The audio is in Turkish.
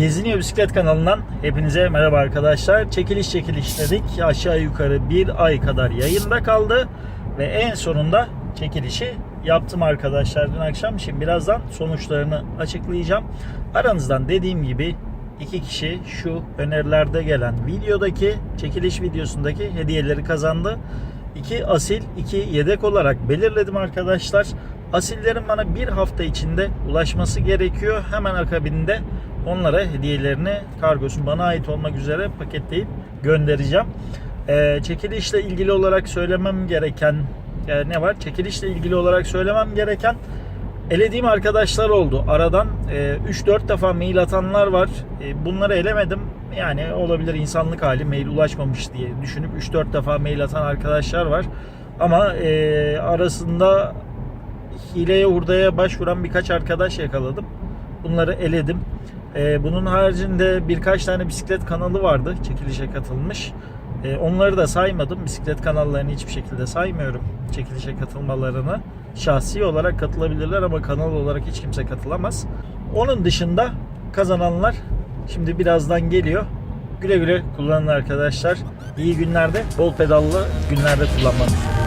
Geziniyor Bisiklet kanalından hepinize merhaba arkadaşlar. Çekiliş çekiliş dedik. Aşağı yukarı bir ay kadar yayında kaldı. Ve en sonunda çekilişi yaptım arkadaşlar dün akşam. Şimdi birazdan sonuçlarını açıklayacağım. Aranızdan dediğim gibi iki kişi şu önerilerde gelen videodaki çekiliş videosundaki hediyeleri kazandı. İki asil, iki yedek olarak belirledim arkadaşlar. Asillerin bana bir hafta içinde ulaşması gerekiyor. Hemen akabinde onlara hediyelerini kargosu bana ait olmak üzere paketleyip göndereceğim. Ee, çekilişle ilgili olarak söylemem gereken e, ne var? Çekilişle ilgili olarak söylemem gereken elediğim arkadaşlar oldu. Aradan e, 3-4 defa mail atanlar var. E, bunları elemedim. Yani olabilir insanlık hali mail ulaşmamış diye düşünüp 3-4 defa mail atan arkadaşlar var. Ama e, arasında hileye hurdaya başvuran birkaç arkadaş yakaladım. Bunları eledim. E, bunun haricinde birkaç tane bisiklet kanalı vardı çekilişe katılmış. E, onları da saymadım. Bisiklet kanallarını hiçbir şekilde saymıyorum çekilişe katılmalarını. Şahsi olarak katılabilirler ama kanal olarak hiç kimse katılamaz. Onun dışında kazananlar şimdi birazdan geliyor. Güle güle kullanın arkadaşlar. İyi günlerde, bol pedallı günlerde kullanmanız.